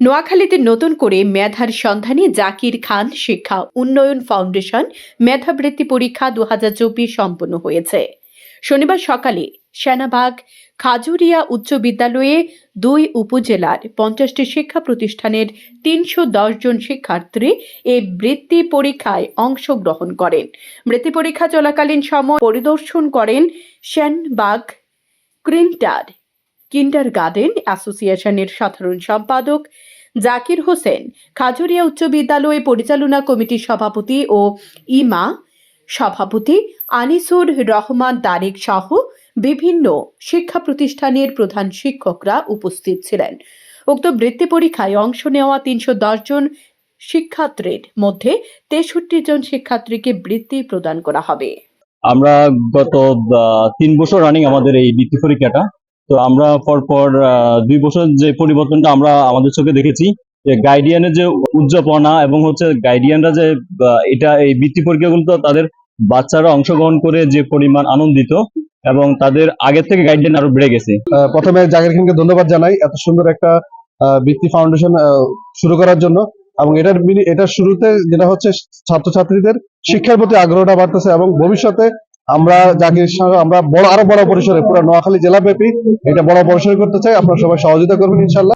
নোয়াখালীতে নতুন করে মেধার সন্ধানে জাকির খান শিক্ষা উন্নয়ন ফাউন্ডেশন মেধাবৃত্তি পরীক্ষা দু হাজার চব্বিশ সম্পন্ন হয়েছে। শনিবার সকালে সেনাবাগ খাজুরিয়া উচ্চ বিদ্যালয়ে দুই উপজেলার পঞ্চাশটি শিক্ষা প্রতিষ্ঠানের তিনশো জন শিক্ষার্থী এই বৃত্তি পরীক্ষায় অংশগ্রহণ করেন। বৃত্তি পরীক্ষা চলাকালীন সময় পরিদর্শন করেন সেনবাগ ক্রিন্টার। কিন্ডার গার্ডেন অ্যাসোসিয়েশনের সাধারণ সম্পাদক জাকির হোসেন, খাজুরিয়া উচ্চ বিদ্যালয় পরিচালনা কমিটির সভাপতি ও ইমা, সভাপতি আনিসুর রহমান তারেক সহ বিভিন্ন শিক্ষা প্রতিষ্ঠানের প্রধান শিক্ষকরা উপস্থিত ছিলেন। উক্ত বৃত্তি পরীক্ষায় অংশ নেওয়া তিনশো দশ জন শিক্ষার্থীর মধ্যে তেষট্টি জন শিক্ষার্থীকে বৃত্তি প্রদান করা হবে। আমরা গত তিন বছর রানিং আমাদের এই বৃত্তি পরীক্ষাটা। তো আমরা পরপর দুই বছর যে পরিবর্তনটা আমরা আমাদের চোখে দেখেছি, যে গাইডিয়ানের যে উদযাপনা এবং হচ্ছে গাইডিয়ানরা যে এটা এই বৃত্তি পরীক্ষাগুলো তাদের বাচ্চারা অংশগ্রহণ করে যে পরিমাণ আনন্দিত এবং তাদের আগের থেকে গাইডলাইন আরও বেড়ে গেছে। প্রথমে জাকির খানকে ধন্যবাদ জানাই এত সুন্দর একটা বৃত্তি ফাউন্ডেশন শুরু করার জন্য এবং এটার এটার শুরুতে যেটা হচ্ছে ছাত্রছাত্রীদের শিক্ষার প্রতি আগ্রহটা বাড়তেছে এবং ভবিষ্যতে আমরা জাকির সঙ্গে আমরা বড় আরও বড় পরিসরে, পুরো নোয়াখালী জেলাব্যাপী এটা বড় পরিসরে করতে চাই। আপনারা সবাই সহযোগিতা করবেন ইনশাল্লাহ।